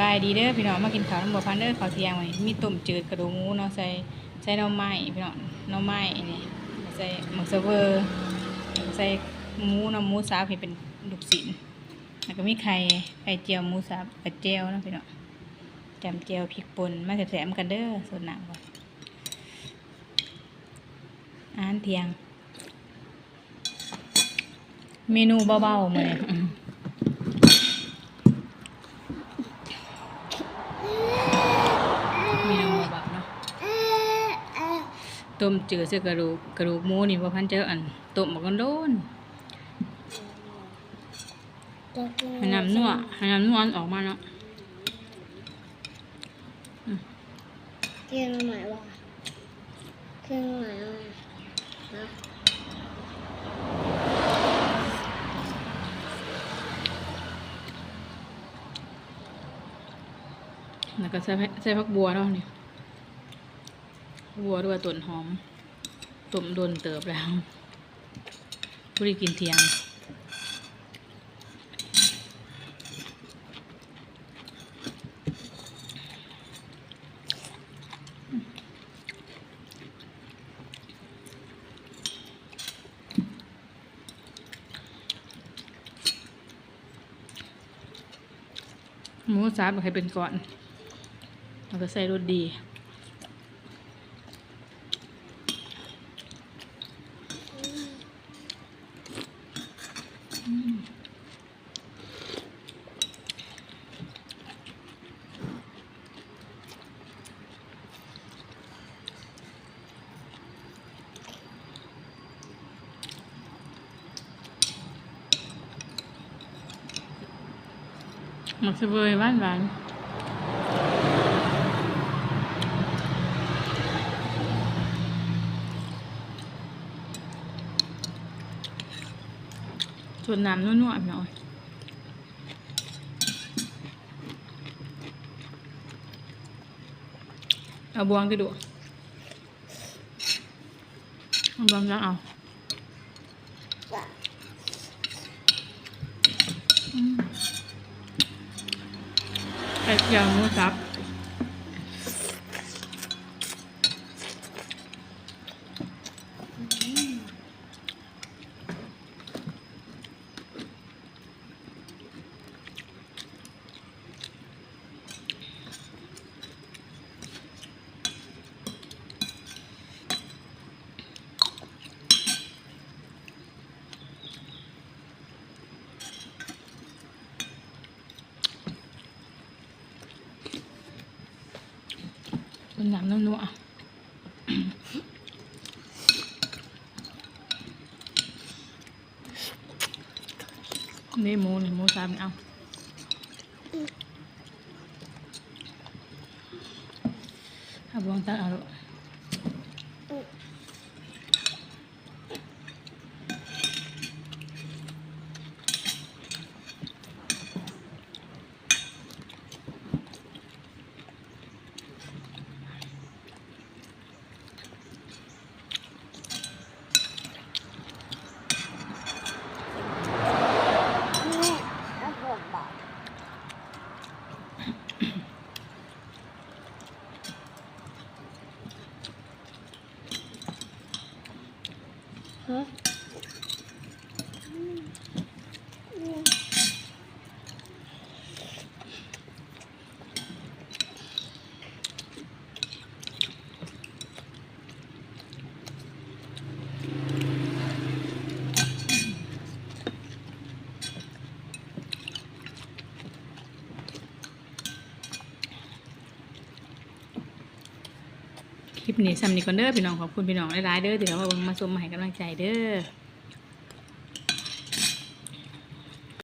บายดีเด้อพี่น้องมากินข้าวน้ำบัวพันเด้อข้าวเทียงวันนี้มีต้มจืดกระดูกหมูเนาะใส่ใส่น่อไม้พี่น้องน่อไม้นี่ใส่หมักเซเวอร์ใส่หมูเน้ำหมูสับที่เป็นลูกศิลแล้วก็มีไข่ไข่เจียวหมูสับกับเจียวนะพี่น้องจำเจียวพริกป่นมาแถมๆกันเด้อส่วนหนังก่อนอาหารเทียง เมนูเบาๆมาเลยอืม มีน้ำหมูบักเนาะ ต้มจืดเสื้อกระดูกกระดูกหมูนี่ว่าพันเจออันต้มบักกันโดนให้น้ำนัวให้น้ำนัวมันออกมาเนาะเครื่องหมายว่าเครื่องหมายว่านะแล้วก็ใส่ผักใส่ผักบัวเนาะนี่ บัวด้วยต้นหอมต้มโดนเติบแล้วผู้ได้กินเทียงหมูสับให้เป็นก่อนแล้วก็ใส่รสดี หมักสะเบยหวานหวานๆส่วนน้ำนุ่นๆหน่อยเอาบวงก็ดูเอาบวงแล้วเอาอืม ไข่เเป็นน้ำนัวนี่หมูนี่หมูสามเอาเอาบวงตาเอาลูก ฮะ คลิปนี้ซ้ำนี้ก่อนเด้อพี่น้องขอบคุณพี่น้องหลายๆเด้อที่เขามาเบิ่งมาชมมาให้กำลังใจเด้อ